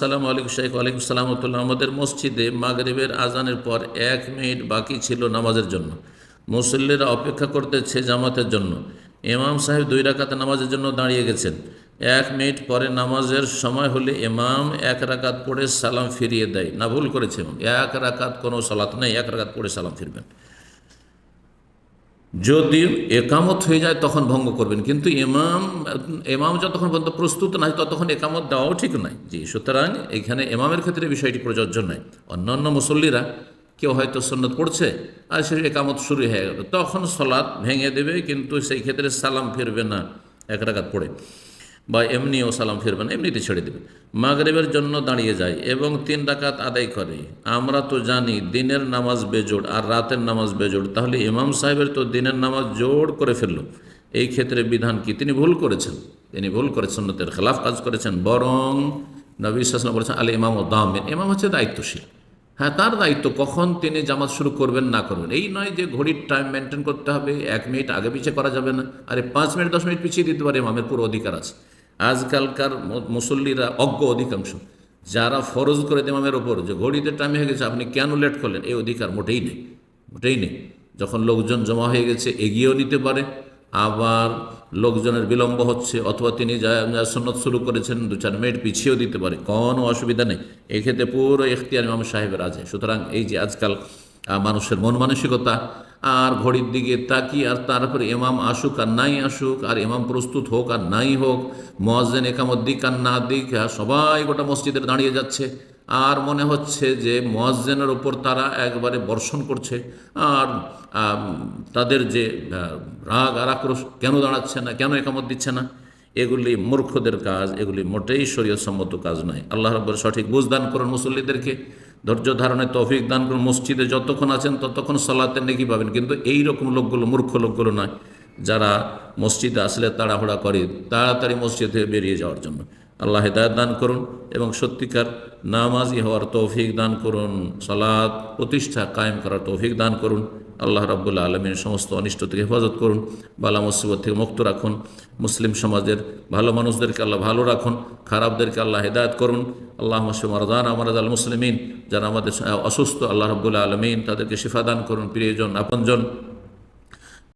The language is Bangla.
আসসালামু আলাইকুম শেখ ওয়ালাইকুম সালামতুল্লাহ আমাদের মসজিদে মাগরিবের আজানের পর এক মিনিট বাকি ছিল নামাজের জন্য। মুসল্লিরা অপেক্ষা করতেছে জামাতের জন্য। ইমাম সাহেব দুই রাকাত নামাজের জন্য দাঁড়িয়ে গেছেন। এক মিনিট পরে নামাজের সময় হলে ইমাম এক রাকাত পড়ে সালাম ফিরিয়ে দেয়। না, ভুল করেছে এক রাকাত কোনো সালাত নেই, এক রাকাত পড়ে সালাম ফিরবেন। যদি একামত হয়ে যায়, তখন ভঙ্গ করবেন। কিন্তু ইমাম এমাম যতক্ষণ পর্যন্ত প্রস্তুত নাই, ততক্ষণ একামত দেওয়াও ঠিক নয় জি, সুতরাং এখানে এমামের ক্ষেত্রে বিষয়টি প্রযোজ্য নয়। অন্যান্য মুসল্লিরা, কেউ হয়তো সন্ন্যত পড়ছে, আর সে একামত শুরু হয়ে গেল। তখন সলাৎ ভেঙে দেবে, কিন্তু সেই ক্ষেত্রে সালাম ফিরবে না, এক রাগাত পড়ে। বা এমনিও সালাম ফিরবে না, এমনিতে ছেড়ে দেবে। মাগরেবের জন্য দাঁড়িয়ে যায় এবং তিন ডাকাত আদায় করে। আমরা তো জানি দিনের নামাজ বেজোড় আর রাতের নামাজ বেজোড়। তাহলে ইমাম সাহেবের তো দিনের নামাজ জোড় করে ফেলল। এই ক্ষেত্রে বিধান কি? তিনি ভুল করেছেন। তিনি ভুল করেছেন, সুন্নতের খেলাফ কাজ করেছেন। বরং নবী বলেছেন আলী ইমাম ও দামেন। ইমাম হচ্ছে দায়িত্বশীল। হ্যাঁ তার দায়িত্ব কখন তিনি জামাত শুরু করবেন, না করবেন, এই নয় যে ঘড়ির টাইম মেনটেন করতে হবে, এক মিনিট আগে পিছিয়ে করা যাবে না। আরে পাঁচ মিনিট দশ মিনিট পিছিয়ে দিতে পারে, ইমামের পুরো অধিকার আছে। আজকালকার মুসল্লিরা অজ্ঞ অধিকাংশ। যারা ফরজ করে দেয় ইমামের ওপর যে ঘড়িতে টাইম হয়ে গেছে, আপনি কেন লেট করলেন? এই অধিকার মোটেই নেই মোটেই নেই। যখন লোকজন জমা হয়ে গেছে, এগিয়েও নিতে পারে। আবার লোকজনের বিলম্ব হচ্ছে, অথবা তিনি যা সন্ন্যত শুরু করেছেন, দু চার মিনিট পিছিয়েও দিতে পারে। কোনো অসুবিধা নেই। এক্ষেত্রে পুরো এখতিয়ার ইমাম সাহেবের আছে। সুতরাং এই যে আজকাল মানুষের মন মানসিকতা, আর ঘড়ির দিকে তাকিয়ে, আর তারপরে ইমাম আসুক আর নাই আসুক, আর ইমাম প্রস্তুত হোক আর নাই হোক, মোয়াজ্জেন একামত দিক আর না দিক আর সবাই গোটা মসজিদের দাঁড়িয়ে যাচ্ছে। আর মনে হচ্ছে যে মোয়াজ্জেনের ওপর তারা একবারে বর্ষণ করছে, আর তাদের যে রাগ আর আক্রোশ কেন দাঁড়াচ্ছে না, কেন একামত দিচ্ছে না, এগুলি মূর্খদের কাজ, এগুলি মোটেই শরীয়সম্মত কাজ নয়। আল্লাহ রব্বর সঠিক বুঝ দান করুন মুসল্লিদেরকে। ধৈর্য ধারণে তৌফিক দান করুন। মসজিদে যতক্ষণ আছেন ততক্ষণ সলাতে নেকি পাবেন। কিন্তু এই রকম লোকগুলো, মূর্খ লোকগুলো নয়। যারা মসজিদে আসলে তাড়াহুড়া করে, তাড়াতাড়ি মসজিদে বেরিয়ে যাওয়ার জন্য। আল্লাহ হেদায়ত দান করুন এবং সত্যিকার নামাজি হওয়ার তৌফিক দান করুন সালাদ প্রতিষ্ঠা কায়েম করার তৌফিক দান করুন। আল্লাহ রাবুল্লাহ আলমীর সমস্ত অনিষ্ট থেকে হেফাজত করুন, বালা মুসিবত থেকে মুক্ত রাখুন। মুসলিম সমাজের ভালো মানুষদেরকে আল্লাহ ভালো রাখুন, খারাপদেরকে আল্লাহ হেদায়ত করুন। আল্লাহ মাসুম আরদান আমারাদ আল মুসলিমিন, যারা আমাদের অসুস্থ, আল্লাহ রব্বুল্লাহ আলমিন তাদেরকে শিফা দান করুন। প্রিয়জন, আপনজন